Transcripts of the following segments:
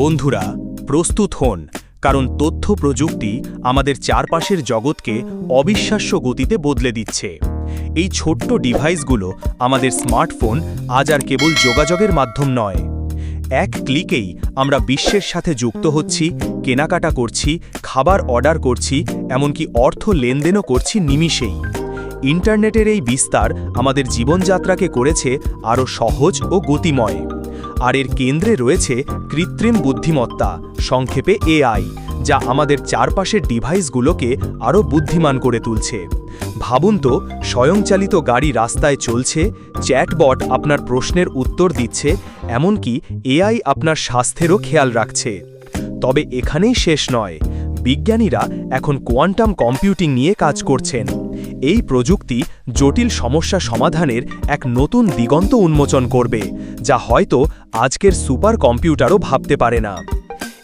বন্ধুরা, প্রস্তুত হন, কারণ তথ্য প্রযুক্তি আমাদের চারপাশের জগৎকে অবিশ্বাস্য গতিতে বদলে দিচ্ছে। এই ছোট্ট ডিভাইসগুলো আমাদের স্মার্টফোন আজ আর কেবল যোগাযোগের মাধ্যম নয়। এক ক্লিকেই আমরা বিশ্বের সাথে যুক্ত হচ্ছি, কেনাকাটা করছি, খাবার অর্ডার করছি, এমনকি অর্থ লেনদেনও করছি নিমিষেই। ইন্টারনেটের এই বিস্তার আমাদের জীবনযাত্রাকে করেছে আরও সহজ ও গতিময়। আর এর কেন্দ্রে রয়েছে কৃত্রিম বুদ্ধিমত্তা, সংক্ষেপে এআই, যা আমাদের চারপাশের ডিভাইসগুলোকে আরও বুদ্ধিমান করে তুলছে। ভাবুন তো, স্বয়ংচালিত গাড়ি রাস্তায় চলছে, চ্যাটবট আপনার প্রশ্নের উত্তর দিচ্ছে, এমনকি এআই আপনার স্বাস্থ্যেরও খেয়াল রাখছে। তবে এখানেই শেষ নয়। বিজ্ঞানীরা এখন কোয়ান্টাম কম্পিউটিং নিয়ে কাজ করছেন। এই প্রযুক্তি জটিল সমস্যা সমাধানের এক নতুন দিগন্ত উন্মোচন করবে, যা হয়তো আজকের সুপার কম্পিউটারও ভাবতে পারে না।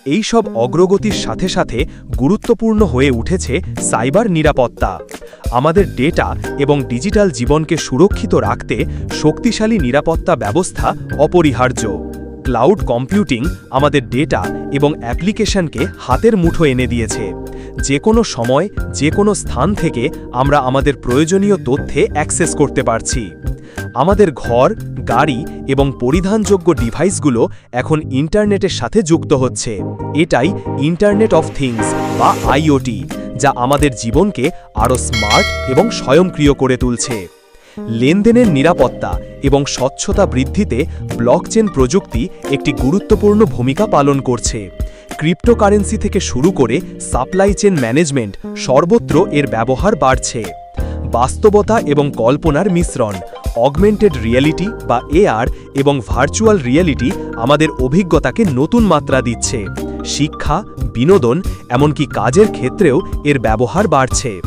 এই সব অগ্রগতির সাথে সাথে গুরুত্বপূর্ণ হয়ে উঠেছে সাইবার নিরাপত্তা। আমাদের ডেটা এবং ডিজিটাল জীবনকে সুরক্ষিত রাখতে শক্তিশালী নিরাপত্তা ব্যবস্থা অপরিহার্য। ক্লাউড কম্পিউটিং আমাদের ডেটা এবং অ্যাপ্লিকেশনকে হাতের মুঠো এনে দিয়েছে। যে কোনো সময়, যে কোনো স্থান থেকে আমরা আমাদের প্রয়োজনীয় তথ্যে অ্যাক্সেস করতে পারছি। আমাদের ঘর, গাড়ি এবং পরিধানযোগ্য ডিভাইসগুলো এখন ইন্টারনেটের সাথে যুক্ত হচ্ছে। এটাই ইন্টারনেট অফ থিংস বা আইওটি, যা আমাদের জীবনকে আরও স্মার্ট এবং স্বয়ংক্রিয় করে তুলছে। লেনদেনের নিরাপত্তা এবং স্বচ্ছতা বৃদ্ধিতে ব্লকচেন প্রযুক্তি একটি গুরুত্বপূর্ণ ভূমিকা পালন করছে। ক্রিপ্টোকারেন্সি থেকে শুরু করে সাপ্লাই চেন ম্যানেজমেন্ট সর্বত্র এর ব্যবহার বাড়ছে। বাস্তবতা এবং কল্পনার মিশ্রণ, অগমেন্টেড রিয়েলিটি বা এআর এবং ভার্চুয়াল রিয়েলিটি আমাদের অভিজ্ঞতাকে নতুন মাত্রা দিচ্ছে। শিক্ষা, বিনোদন, এমনকি কাজের ক্ষেত্রেও এর ব্যবহার বাড়ছে।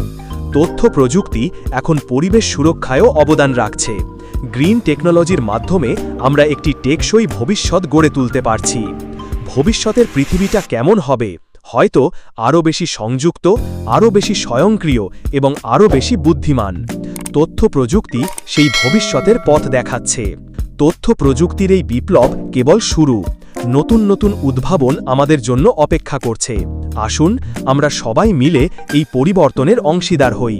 তথ্য প্রযুক্তি এখন পরিবেশ সুরক্ষায়ও অবদান রাখছে। গ্রিন টেকনোলজির মাধ্যমে আমরা একটি টেকসই ভবিষ্যৎ গড়ে তুলতে পারছি। ভবিষ্যতের পৃথিবীটা কেমন হবে? হয়তো আরও বেশি সংযুক্ত, আরও বেশি স্বয়ংক্রিয় এবং আরও বেশি বুদ্ধিমান। তথ্য প্রযুক্তি সেই ভবিষ্যতের পথ দেখাচ্ছে। তথ্য প্রযুক্তির এই বিপ্লব কেবল শুরু। নতুন নতুন উদ্ভাবন আমাদের জন্য অপেক্ষা করছে। আসুন আমরা সবাই মিলে এই পরিবর্তনের অংশীদার হই।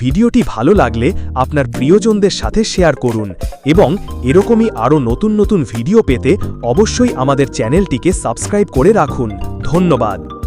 ভিডিওটি ভালো লাগলে আপনার প্রিয়জনদের সাথে শেয়ার করুন এবং এরকমই আরও নতুন নতুন ভিডিও পেতে অবশ্যই আমাদের চ্যানেলটিকে সাবস্ক্রাইব করে রাখুন। ধন্যবাদ।